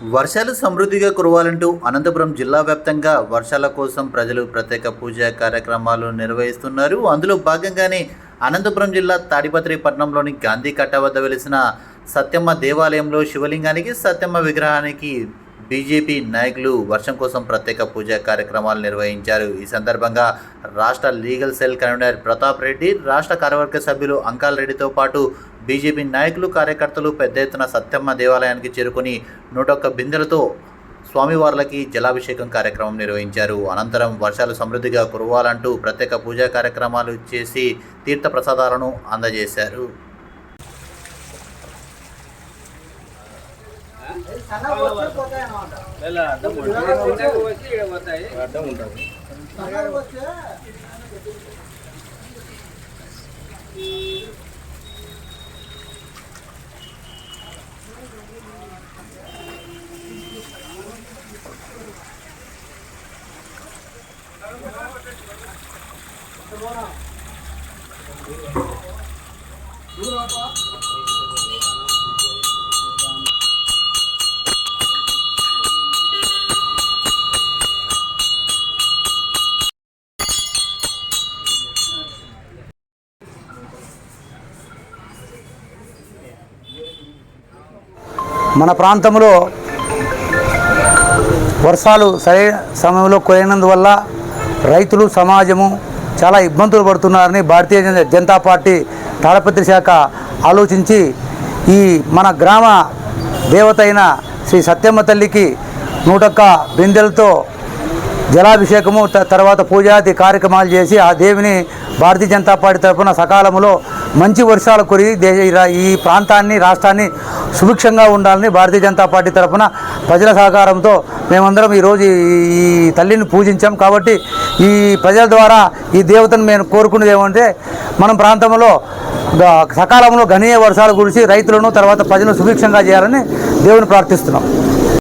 వర్షాలు సమృద్ధిగా కురవాలంటూ అనంతపురం జిల్లా వ్యాప్తంగా వర్షాల కోసం ప్రజలు ప్రత్యేక పూజా కార్యక్రమాలు నిర్వహిస్తున్నారు. అందులో భాగంగానే అనంతపురం జిల్లా తాడిపత్రి పట్టణంలోని గాంధీ కట్ట వద్ద వెలిసిన సత్యమ్మ దేవాలయంలో శివలింగానికి సత్యమ్మ విగ్రహానికి బీజేపీ నాయకులు వర్షం కోసం ప్రత్యేక పూజా కార్యక్రమాలు నిర్వహించారు. ఈ సందర్భంగా రాష్ట్ర legal cell convener Pratap Reddy రాష్ట్ర కార్యవర్గ సభ్యులు అంకాల్ రెడ్డితో పాటు బీజేపీ నాయకులు కార్యకర్తలు పెద్ద ఎత్తున సత్యమ్మ దేవాలయానికి చేరుకుని నూటొక్క బిందెలతో స్వామివార్లకి జలాభిషేకం కార్యక్రమం నిర్వహించారు. అనంతరం వర్షాలు సమృద్ధిగా కురవాలంటూ ప్రత్యేక పూజా కార్యక్రమాలు చేసి తీర్థ ప్రసాదాలను అందజేశారు. అడ్డం ఉంటుంది. వచ్చి ఈడ మన ప్రాంతంలో వర్షాలు సరైన సమయంలో కురినందువల్ల రైతులు సమాజము చాలా ఇబ్బందులు పడుతున్నారని భారతీయ జనతా పార్టీ తాడపత్రి శాఖ ఆలోచించి ఈ మన గ్రామ దేవత అయిన శ్రీ సత్యమ్మ తల్లికి నూటొక్క బిందెలతో జలాభిషేకము త- తర్వాత పూజాది కార్యక్రమాలు చేసి ఆ దేవిని భారతీయ జనతా పార్టీ తరఫున సకాలంలో మంచి వర్షాలు కురిగి దే ఈ ప్రాంతాన్ని రాష్ట్రాన్ని సుభిక్షంగా ఉండాలని భారతీయ జనతా పార్టీ తరఫున ప్రజల సహకారంతో మేమందరం ఈరోజు ఈ- తల్లిని పూజించాం. కాబట్టి ఈ ప్రజల ద్వారా ఈ దేవతను మేము కోరుకునేది ఏమంటే మనం ప్రాంతంలో సకాలంలో గణనీయ వర్షాలు కురిసి రైతులను తర్వాత ప్రజలను సుభిక్షంగా చేయాలని దేవుని ప్రార్థిస్తున్నాం.